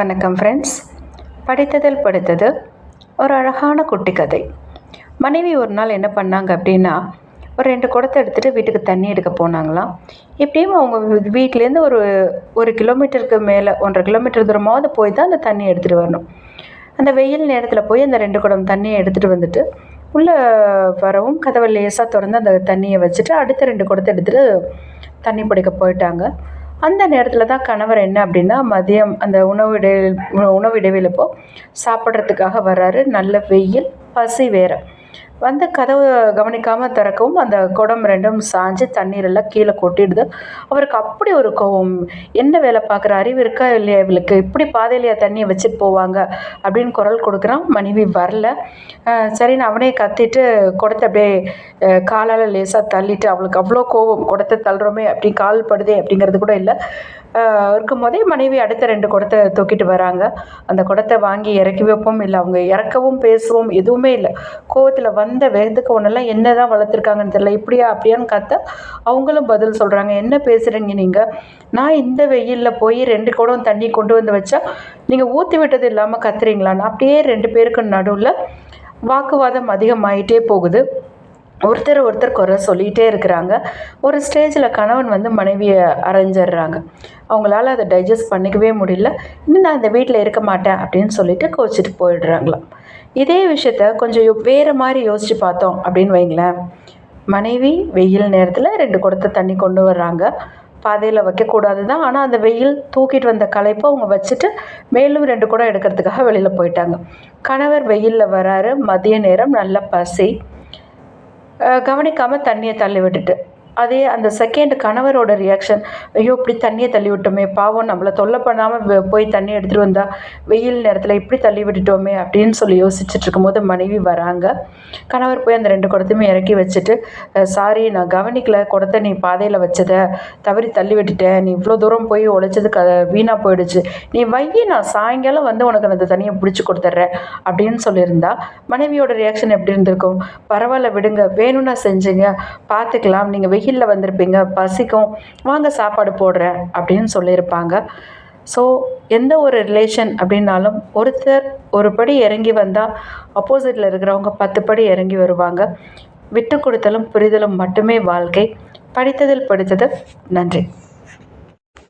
வணக்கம் ஃப்ரெண்ட்ஸ் படித்ததில் படித்தது ஒரு அழகான குட்டி கதை. மனைவி ஒரு நாள் என்ன பண்ணாங்க அப்படின்னா ஒரு ரெண்டு குடத்தை எடுத்துகிட்டு வீட்டுக்கு தண்ணி எடுக்க போனாங்களாம். எப்படியும் அவங்க வீட்டிலேருந்து ஒரு ஒரு கிலோமீட்டருக்கு மேலே ஒன்றரை கிலோமீட்டர் தூரமாவது போய் தான் அந்த தண்ணி எடுத்துகிட்டு வரணும். அந்த வெயில் நேரத்தில் போய் அந்த ரெண்டு குடம் தண்ணியை எடுத்துகிட்டு வந்துட்டு உள்ளே வரவும் கதவை லேசாக திறந்து அந்த தண்ணியை வச்சுட்டு அடுத்த ரெண்டு குடத்தை எடுத்துகிட்டு தண்ணி பிடிக்க போயிட்டாங்க. அந்த நேரத்தில் தான் கணவர் என்ன அப்படின்னா மதியம் அந்த உணவு இடை உணவு இடைவெளிப்போ சாப்பிட்றதுக்காக வர்றாரு. நல்ல வெயில் பசி வேற. வந்து கதவு கவனிக்காமல் திறக்கவும் அந்த குடம் ரெண்டும் சாஞ்சு தண்ணீரெல்லாம் கீழே கொட்டிடுது. அவருக்கு அப்படி ஒரு கோவம். என்ன வேலை பார்க்குற அறிவு இருக்கா இல்லையா இவளுக்கு? இப்படி பாதையிலையா தண்ணியை வச்சுட்டு போவாங்க அப்படின்னு குரல் கொடுக்குறான். மனைவி வரல. சரின்னு அவனே கத்திட்டு குடத்தை அப்படியே காலால் லேசாக தள்ளிட்டு அவளுக்கு அவ்வளோ கோவம். குடத்தை தள்ளுறோமே அப்படி கால் படுதே அப்படிங்கிறது கூட இல்லை. இருக்கும் போதே மனைவி அடுத்த ரெண்டு குடத்தை தூக்கிட்டு வராங்க. அந்த குடத்தை வாங்கி இறக்கி வைப்போம் இல்லை அவங்க இறக்கவும் பேசவும் எதுவுமே இல்லை. கோவத்தில் வந்து அந்த வேகத்துக்கு ஒன்றெல்லாம் என்ன தான் வளர்த்துருக்காங்கன்னு தெரியல. இப்படியா அப்படியான்னு காத்தா அவங்களும் பதில் சொல்கிறாங்க என்ன பேசுகிறீங்க நீங்கள் நான் இந்த வெயிலில் போய் ரெண்டு குடம் தண்ணி கொண்டு வந்து வச்சா நீங்கள் ஊற்றி விட்டது இல்லாமல் கத்துறீங்களான்னு? அப்படியே ரெண்டு பேருக்கு நடுவில் வாக்குவாதம் அதிகமாயிட்டே போகுது. ஒருத்தர் ஒருத்தர் குறை சொல்லிகிட்டே இருக்கிறாங்க. ஒரு ஸ்டேஜில் கணவன் வந்து மனைவியை அரைஞ்சிடுறாங்க. அவங்களால அதை டைஜஸ்ட் பண்ணிக்கவே முடியல. இன்னும் நான் இந்த வீட்டில் இருக்க மாட்டேன் அப்படின்னு சொல்லிட்டு கோச்சிட்டு போயிடுறாங்களாம். இதே விஷயத்த கொஞ்சம் யோ- வேறு மாதிரி யோசித்து பார்த்தோம் அப்படின்னு வைங்களேன். மனைவி வெயில் நேரத்தில் ரெண்டு குடத்தை தண்ணி கொண்டு வர்றாங்க. பாதையில் வைக்கக்கூடாது தான் ஆனால் அந்த வெயில் தூக்கிட்டு வந்த களைப்பை அவங்க வச்சுட்டு மேலும் ரெண்டு குடம் எடுக்கிறதுக்காக வெளியில் போயிட்டாங்க. கணவர் வெயிலில் வராரு. மதிய நேரம் நல்ல பசி. கவனிக்காமல் தண்ணியை தள்ளி விட்டுட்டு. அதே அந்த செகண்ட் கணவரோட ரியாக்ஷன் ஐயோ இப்படி தண்ணியை தள்ளி விட்டோமே பாவம் நம்மளை தொல்லை பண்ணாமல் போய் தண்ணி எடுத்துகிட்டு வந்தா வெயில் நேரத்தில் இப்படி தள்ளி விட்டுட்டோமே அப்படின்னு சொல்லி யோசிச்சுட்டு இருக்கும்போது மனைவி வராங்க. கணவர் போய் அந்த ரெண்டு குடத்தையுமே இறக்கி வச்சுட்டு சாரி நான் கவனிக்கல குடத்தை நீ பாதையில் வச்சதை தவறி தள்ளி விட்டுட்டேன் நீ இவ்வளோ தூரம் போய் உழைச்சது க வீணாக போயிடுச்சு. நீ வையி நான் சாயங்காலம் வந்து உனக்கு அந்த தண்ணியை பிடிச்சி கொடுத்துட்றேன் அப்படின்னு சொல்லியிருந்தா. மனைவியோட ரியாக்ஷன் எப்படி இருந்திருக்கும்? பரவாயில்ல விடுங்க வேணும்னா செஞ்சுங்க பார்த்துக்கலாம் நீங்கள் வெயிலில் வந்திருப்பீங்க. பசிக்கும். வாங்க சாப்பாடு போடுறேன். அப்படின்னு சொல்லியிருப்பாங்க. ஸோ எந்த ஒரு ரிலேஷன் அப்படின்னாலும் ஒருத்தர் ஒரு படி இறங்கி வந்தால் ஆப்போசிட்டில் இருக்கிறவங்க பத்து படி இறங்கி வருவாங்க. விட்டு கொடுத்தலும் புரிதலும் மட்டுமே வாழ்க்கை. படித்ததில் படித்தது நன்றி.